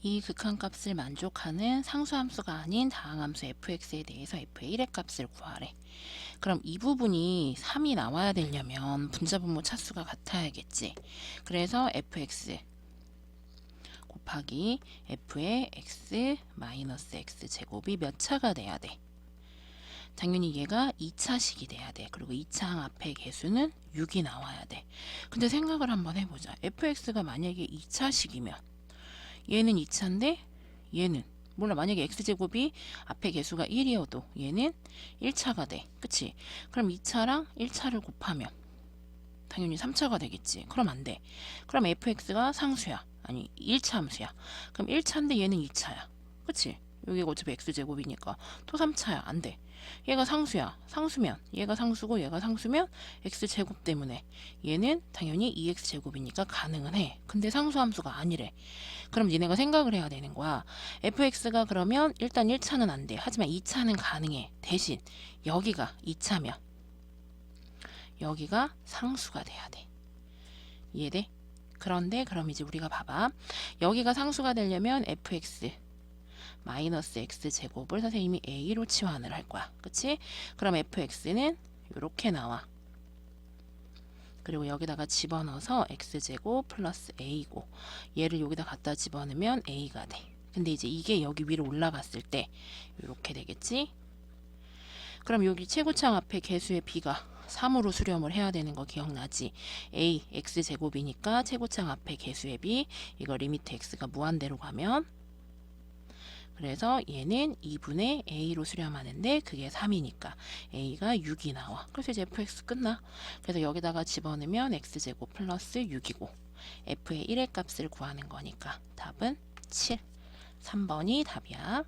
이 극한값을 만족하는 상수함수가 아닌 다항함수 fx에 대해서 f의 1의 값을 구하래. 그럼 이 부분이 3이 나와야 되려면 분자분모 차수가 같아야겠지. 그래서 fx 곱하기 f의 x 마이너스 x 제곱이 몇 차가 돼야 돼? 당연히 얘가 2차식이 돼야 돼. 그리고 2차항 앞에 개수는 6이 나와야 돼. 근데 생각을 한번 해보자. fx가 만약에 2차식이면 얘는 2차인데 얘는 몰라 만약에 x제곱이 앞에 개수가 1이어도 얘는 1차가 돼. 그치? 그럼 2차랑 1차를 곱하면 당연히 3차가 되겠지. 그럼 안 돼. 그럼 fx가 상수야. 아니 1차 함수야. 그럼 1차인데 얘는 2차야. 그치? 여기가 어차피 x제곱이니까 또 3차야. 안 돼. 얘가 상수야. 상수면 얘가 상수고 얘가 상수면 x제곱 때문에 얘는 당연히 2x제곱이니까 가능은 해. 근데 상수함수가 아니래. 그럼 니네가 생각을 해야 되는 거야. fx가 그러면 일단 1차는 안 돼. 하지만 2차는 가능해. 대신 여기가 2차면 여기가 상수가 돼야 돼. 이해돼? 그런데 그럼 이제 우리가 봐봐. 여기가 상수가 되려면 fx 마이너스 x 제곱을 선생님이 a로 치환을 할 거야. 그치? 그럼 fx는 이렇게 나와. 그리고 여기다가 집어넣어서 x제곱 플러스 a고 얘를 여기다 갖다 집어넣으면 a가 돼. 근데 이제 이게 여기 위로 올라갔을 때 이렇게 되겠지? 그럼 여기 최고창 앞에 개수의 b가 3으로 수렴을 해야 되는 거 기억나지? a x제곱이니까 최고창 앞에 개수의 b 이거 리미트 x가 무한대로 가면 그래서 얘는 2분의 a로 수렴하는데 그게 3이니까 a가 6이 나와. 그래서 이제 fx 끝나. 그래서 여기다가 집어넣으면 x제곱 플러스 6이고 f의 1의 값을 구하는 거니까 답은 7. 3번이 답이야.